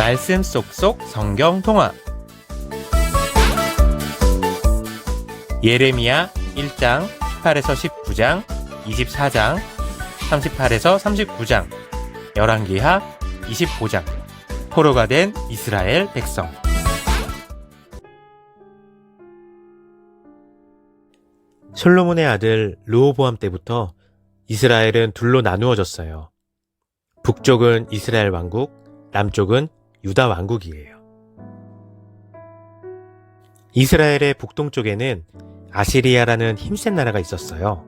말씀 쏙쏙 성경 통화. 예레미야 1장 18에서 19장 24장 38에서 39장 열왕기하 25장. 포로가 된 이스라엘 백성. 솔로몬의 아들 르호보암 때부터 이스라엘은 둘로 나누어졌어요. 북쪽은 이스라엘 왕국, 남쪽은 유다 왕국이에요. 이스라엘의 북동쪽에는 아시리아라는 힘센 나라가 있었어요.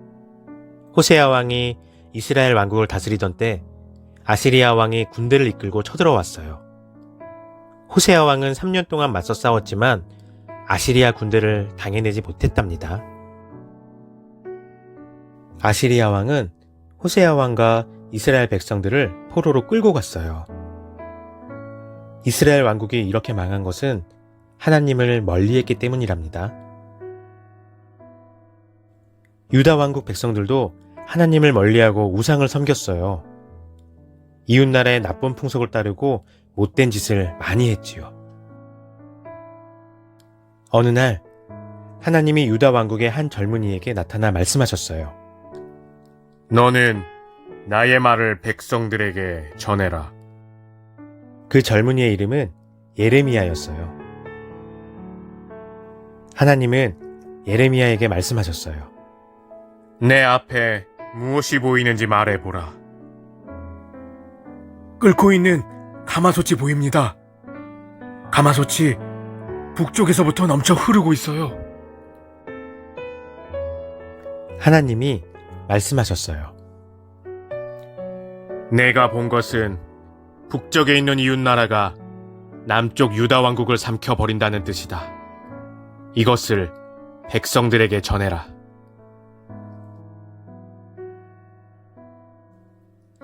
호세아 왕이 이스라엘 왕국을 다스리던 때 아시리아 왕이 군대를 이끌고 쳐들어왔어요. 호세아 왕은 3년 동안 맞서 싸웠지만 아시리아 군대를 당해내지 못했답니다. 아시리아 왕은 호세아 왕과 이스라엘 백성들을 포로로 끌고 갔어요. 이스라엘 왕국이 이렇게 망한 것은 하나님을 멀리했기 때문이랍니다. 유다 왕국 백성들도 하나님을 멀리하고 우상을 섬겼어요. 이웃나라의 나쁜 풍속을 따르고 못된 짓을 많이 했지요. 어느 날 하나님이 유다 왕국의 한 젊은이에게 나타나 말씀하셨어요. 너는 나의 말을 백성들에게 전해라. 그 젊은이의 이름은 예레미야였어요. 하나님은 예레미야에게 말씀하셨어요. 내 앞에 무엇이 보이는지 말해보라. 끓고 있는 가마솥이 보입니다. 가마솥이 북쪽에서부터 넘쳐 흐르고 있어요. 하나님이 말씀하셨어요. 내가 본 것은 북쪽에 있는 이웃 나라가 남쪽 유다 왕국을 삼켜 버린다는 뜻이다. 이것을 백성들에게 전해라.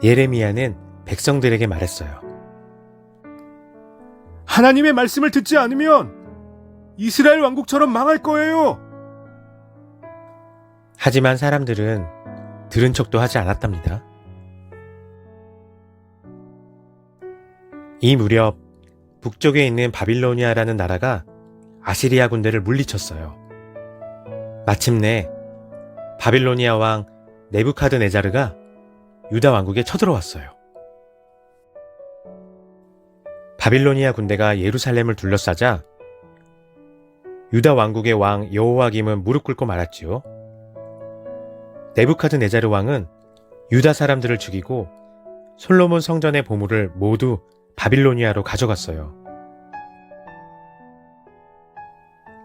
예레미야는 백성들에게 말했어요. 하나님의 말씀을 듣지 않으면 이스라엘 왕국처럼 망할 거예요. 하지만 사람들은 들은 척도 하지 않았답니다. 이 무렵 북쪽에 있는 바빌로니아라는 나라가 아시리아 군대를 물리쳤어요. 마침내 바빌로니아 왕 네부카드네자르가 유다 왕국에 쳐들어왔어요. 바빌로니아 군대가 예루살렘을 둘러싸자 유다 왕국의 왕 여호와김은 무릎 꿇고 말았지요. 네부카드네자르 왕은 유다 사람들을 죽이고 솔로몬 성전의 보물을 모두 바빌로니아로 가져갔어요.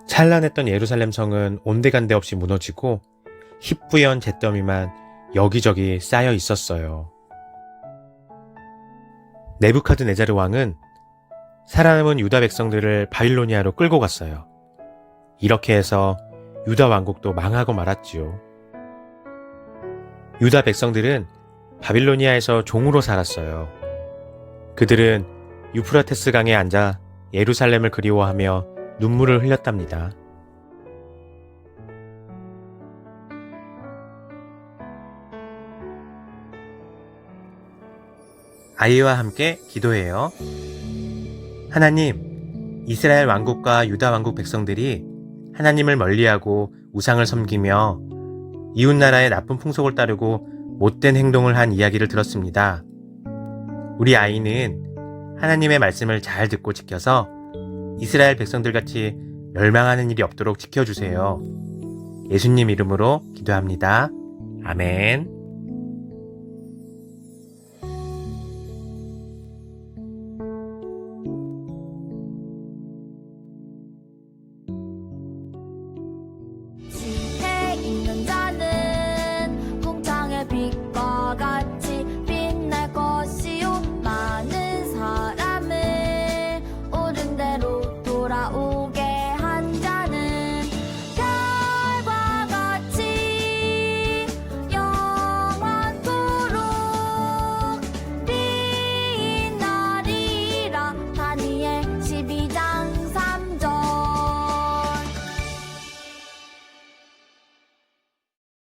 찬란했던 예루살렘 성은 온데간데 없이 무너지고 희뿌연 잿더미만 여기저기 쌓여 있었어요. 네부카드네자르 왕은 살아남은 유다 백성들을 바빌로니아로 끌고 갔어요. 이렇게 해서 유다 왕국도 망하고 말았지요. 유다 백성들은 바빌로니아에서 종으로 살았어요. 그들은 유프라테스 강에 앉아 예루살렘을 그리워하며 눈물을 흘렸답니다. 아이와 함께 기도해요. 하나님, 이스라엘 왕국과 유다 왕국 백성들이 하나님을 멀리하고 우상을 섬기며 이웃 나라의 나쁜 풍속을 따르고 못된 행동을 한 이야기를 들었습니다. 우리 아이는 하나님의 말씀을 잘 듣고 지켜서 이스라엘 백성들 같이 멸망하는 일이 없도록 지켜주세요. 예수님 이름으로 기도합니다. 아멘.